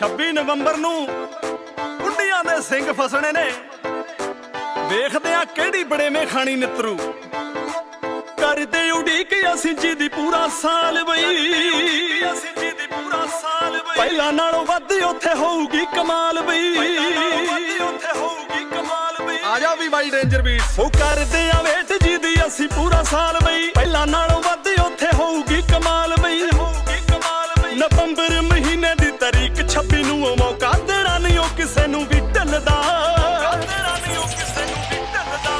26 ਨਵੰਬਰ ਨੂੰ ਕੁੰਡੀਆਂ ਦੇ ਸਿੰਘ ਫਸਣੇ ਨੇ। ਵੇਖਦੇ ਆ ਕਿਹੜੀ ਬੜੇਵੇਂ ਖਾਣੀ ਨਿਤਰੂ। ਕਰਦੇ ਉਡੀਕ ਅਸੀਂ ਜੀ ਦੀ ਪੂਰਾ ਸਾਲ ਬਈ। ਅਸੀਂ ਜੀ ਦੀ ਪੂਰਾ ਸਾਲ ਬਈ। ਪਹਿਲਾਂ ਨਾਲੋਂ ਵੱਧ ਉੱਥੇ ਹੋਊਗੀ ਕਮਾਲ ਬਈ। ਪਹਿਲਾਂ ਨਾਲੋਂ ਵੱਧ ਉੱਥੇ ਹੋਊਗੀ ਕਮਾਲ ਬਈ ਆ ਜਾ ਵੀ ਬਾਈ ਡੇਂਜਰ ਬੀਟਸ ਉਹ ਕਰਦੇ ਆ ਵੇਟ ਜੀ ਦੀ ਅਸੀਂ ਪੂਰਾ ਸਾਲ ਬਈ। ਪਹਿਲਾਂ ਨਾਲੋਂ ਵੱਧ ਢੱਲਦਾ ਤੇਰਾ ਨਹੀਂ ਉਹ ਕਿਸੇ ਨੂੰ ਵੀ ਢੱਲਦਾ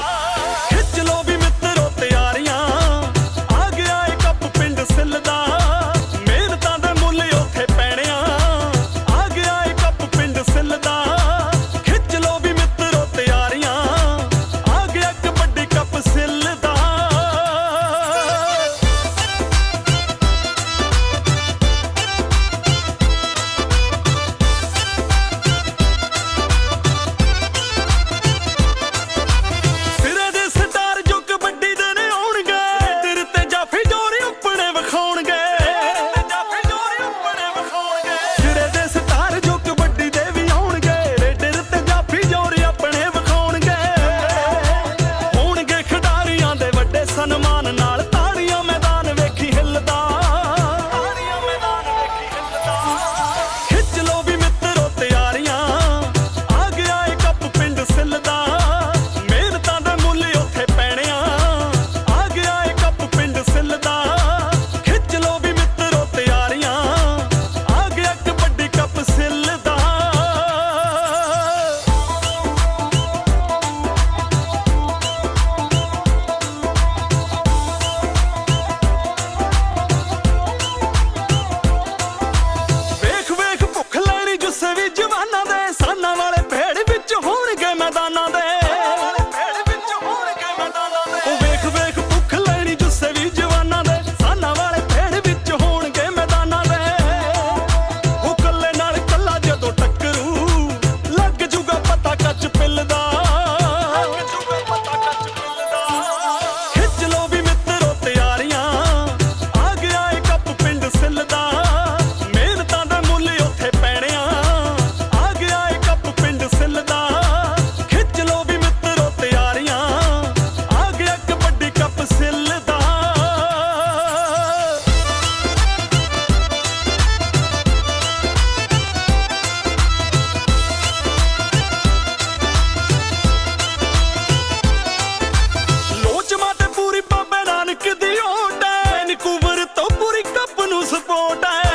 छोटा है